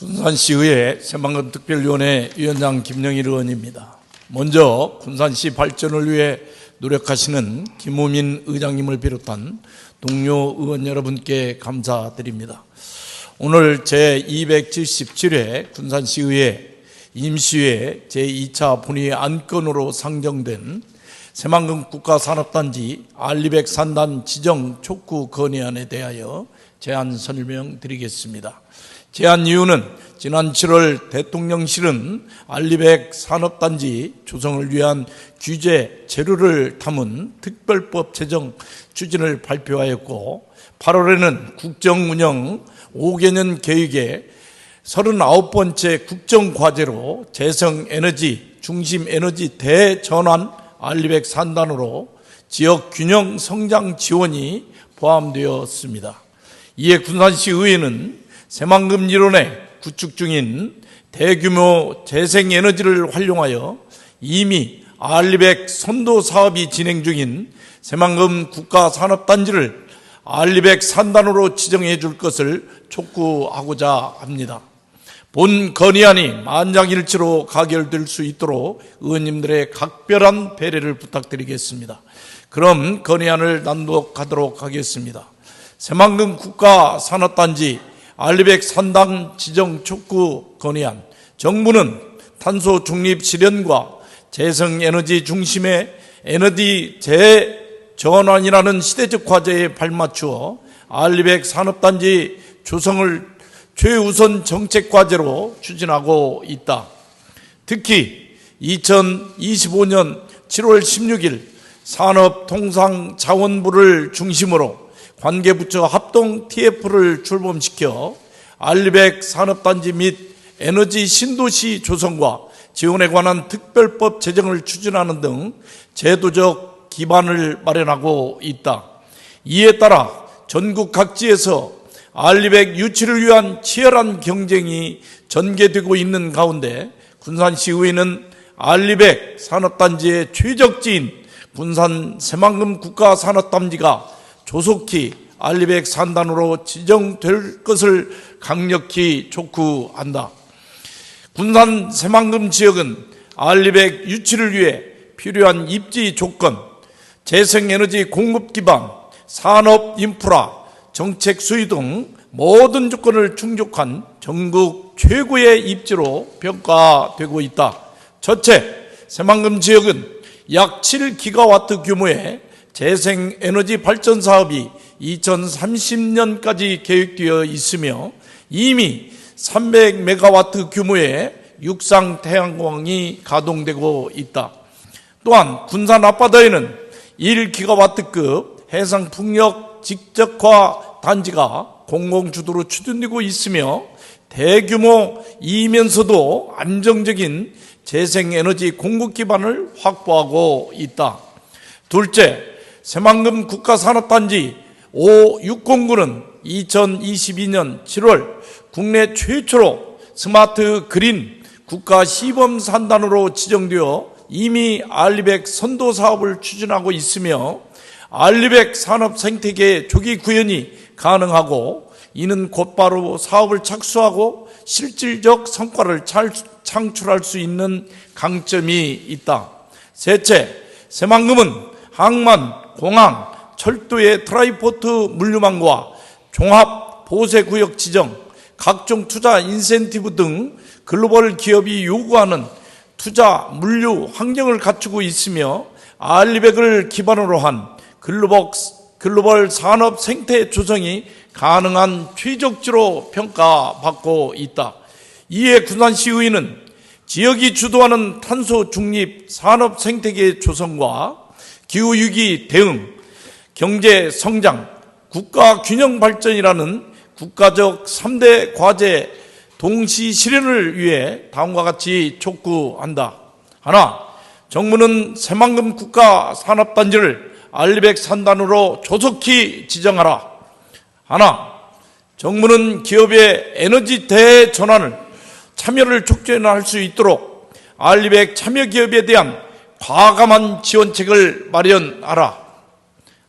군산시의회 새만금 특별위원회 위원장 김영일 의원입니다. 먼저 군산시 발전을 위해 노력하시는 김우민 의장님을 비롯한 동료 의원 여러분께 감사드립니다. 오늘 제277회 군산시의회 임시회 제2차 본회 안건으로 상정된 새만금 국가산업단지 알리백 산단 지정 촉구 건의안에 대하여 제안 설명 드리겠습니다. 제안 이유는 지난 7월 대통령실은 알리백 산업단지 조성을 위한 규제 재료를 담은 특별법 제정 추진을 발표하였고 8월에는 국정운영 5개년 계획에 39번째 국정과제로 재생에너지 중심 에너지 대전환 알리백 산단으로 지역 균형 성장 지원이 포함되었습니다. 이에 군산시 의회는 새만금 일원에 구축 중인 대규모 재생에너지를 활용하여 이미 알리백 선도 사업이 진행 중인 새만금 국가산업단지를 알리백 산단으로 지정해 줄 것을 촉구하고자 합니다. 본 건의안이 만장일치로 가결될 수 있도록 의원님들의 각별한 배려를 부탁드리겠습니다. 그럼 건의안을 난독하도록 하겠습니다. 새만금 국가 산업단지 알리백 산당 지정 촉구 건의안 정부는 탄소 중립 실현과 재생 에너지 중심의 에너지 재전환이라는 시대적 과제에 발맞추어 알리백 산업단지 조성을 최우선 정책 과제로 추진하고 있다. 특히 2025년 7월 16일 산업통상자원부를 중심으로 관계부처 합동 TF를 출범시켜 알리백 산업단지 및 에너지 신도시 조성과 지원에 관한 특별법 제정을 추진하는 등 제도적 기반을 마련하고 있다. 이에 따라 전국 각지에서 알리백 유치를 위한 치열한 경쟁이 전개되고 있는 가운데 군산시의회는 알리백 산업단지의 최적지인 군산 새만금 국가산업단지가 조속히 알리백 산단으로 지정될 것을 강력히 촉구한다. 군산 새만금 지역은 알리백 유치를 위해 필요한 입지 조건, 재생에너지 공급 기반, 산업 인프라, 정책 수위 등 모든 조건을 충족한 전국 최고의 입지로 평가되고 있다. 첫째, 새만금 지역은 약 7기가와트 규모의 재생에너지 발전 사업이 2030년까지 계획되어 있으며 이미 300메가와트 규모의 육상 태양광이 가동되고 있다. 또한 군산 앞바다에는 1기가와트급 해상 풍력 직접화 단지가 공공주도로 추진되고 있으며 대규모 이면서도 안정적인 재생에너지 공급 기반을 확보하고 있다. 둘째, 새만금 국가산업단지 5609는 2022년 7월 국내 최초로 스마트 그린 국가 시범 산단으로 지정되어 이미 알리백 선도 사업을 추진하고 있으며 알리백 산업 생태계 조기 구현이 가능하고 이는 곧바로 사업을 착수하고 실질적 성과를 잘 창출할 수 있는 강점이 있다. 셋째, 새만금은 항만, 공항, 철도의 트라이포트 물류망과 종합 보세 구역 지정, 각종 투자 인센티브 등 글로벌 기업이 요구하는 투자 물류 환경을 갖추고 있으며 알리백을 기반으로 한 글로벌, 글로벌 산업 생태 조성이 가능한 최적지로 평가받고 있다. 이에 군산시의회는 지역이 주도하는 탄소 중립 산업 생태계 조성과 기후위기 대응, 경제 성장, 국가 균형 발전이라는 국가적 3대 과제 동시 실현을 위해 다음과 같이 촉구한다. 하나, 정부는 새만금 국가 산업단지를 알리백 산단으로 조속히 지정하라. 하나, 정부는 기업의 에너지 대전환을 참여를 촉진할 수 있도록 알리백 참여 기업에 대한 과감한 지원책을 마련하라.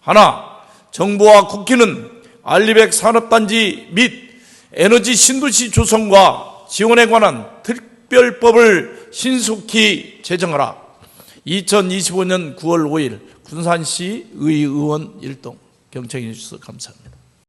하나, 정부와 국회는 알리백 산업단지 및 에너지 신도시 조성과 지원에 관한 특별법을 신속히 제정하라. 2025년 9월 5일 군산시 의의원 일동 경청해 주셔서 감사합니다.